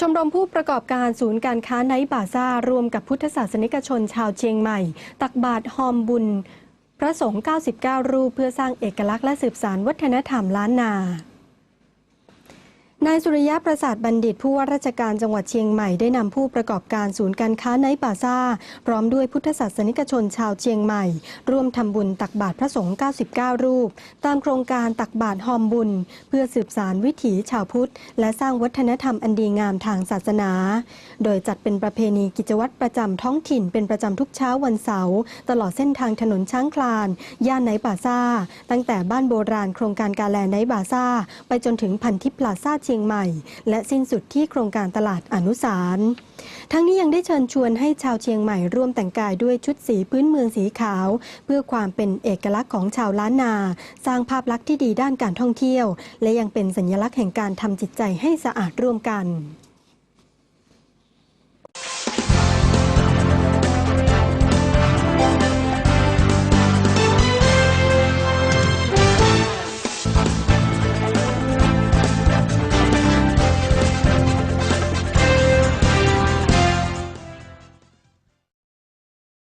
ชมรมผู้ประกอบการศูนย์การค้าไนบาซ่ารวมกับพุทธศาสนิกชนชาวเชียงใหม่ ตักบาตรฮอมบุญ พระสงฆ์ 99 รูปเพื่อสร้างเอกลักษณ์และสืบสานวัฒนธรรมล้านนา นายสุริยะประสาทบัณฑิตผู้ว่าราชการจังหวัดเชียงใหม่ได้นำผู้ประกอบการศูนย์การค้าไนท์บาซ่า พร้อมด้วยพุทธศาสนิกชนชาวเชียงใหม่ ร่วมทำบุญตักบาตรพระสงฆ์ 99 รูป ตามโครงการตักบาตรฮอมบุญ เพื่อสืบสานวิถีชาวพุทธ และสร้างวัฒนธรรมอันดีงามทางศาสนา โดยจัดเป็นประเพณีกิจวัตรประจำท้องถิ่นเป็นประจำทุกเช้าวันเสาร์ตลอดเส้นทางถนนช้างคลาน ย่านไนท์บาซ่า ตั้งแต่บ้านโบราณโครงการกาแลไนท์บาซ่า ไปจนถึงพันทิพย์พลาซ่าชียงใหม่ และสิ้นสุดที่โครงการตลาดอนุสารณ์ทั้งนี้ยังได้เชิญชวนให้ชาวเชียงใหม่ร่วมแต่งกายด้วยชุดสีพื้นเมืองสีขาว เพื่อความเป็นเอกลักษณ์ของชาวล้านนา สร้างภาพลักษณ์ที่ดีด้านการท่องเที่ยว และยังเป็นสัญลักษณ์แห่งการทำจิตใจให้สะอาดร่วมกัน